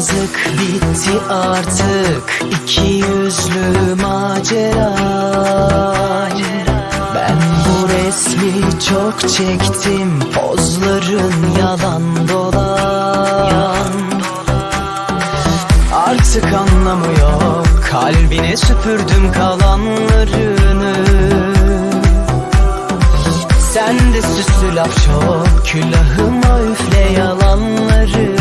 bitti artık iki yüzlü macera. Ben bu resmi çok çektim pozların yalan dolan. Artık anlamı yok kalbine süpürdüm kalanlarını. Sen de süslü laf çok Külahıma üfle yalanlarını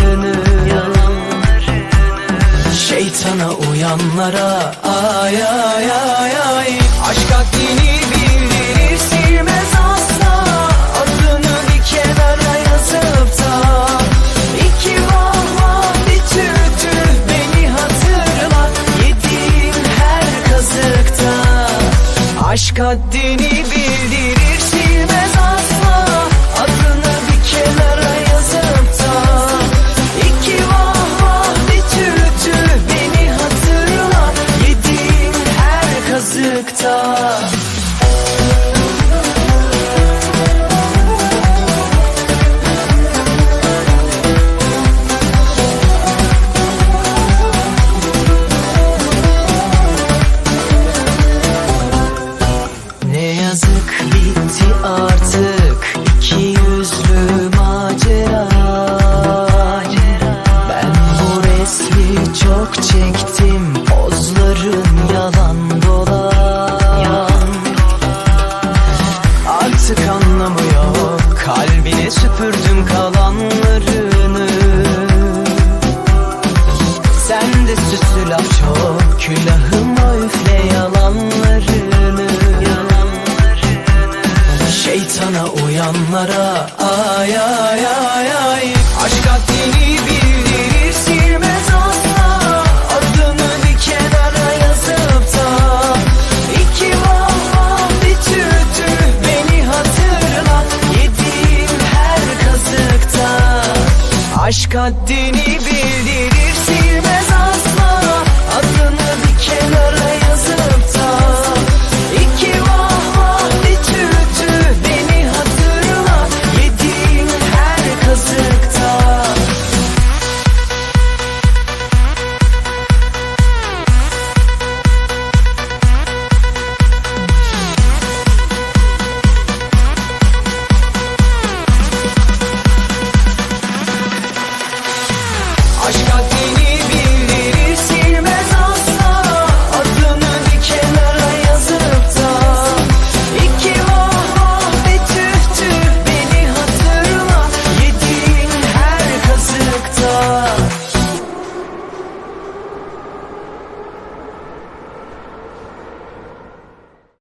Uyanlara Ay ay ay ay. Aşk haddini bildirir Silmez asla. Adını bir kenara yazıp da. İki vah vah bir tüh tüh Beni hatırla. Yediğim her kazıkta. Aşk haddini her kazıkta Ne yazık bitti artık iki yüzlü macera. Ben bu resmi çok çektim süpürdüm kalanlarını sen de süslü laf çok Külahıma üfle yalanlarını. Şeytana uyanlara Ay ay ay ay Aşk haddini bildirir kaddini bildirir silmez.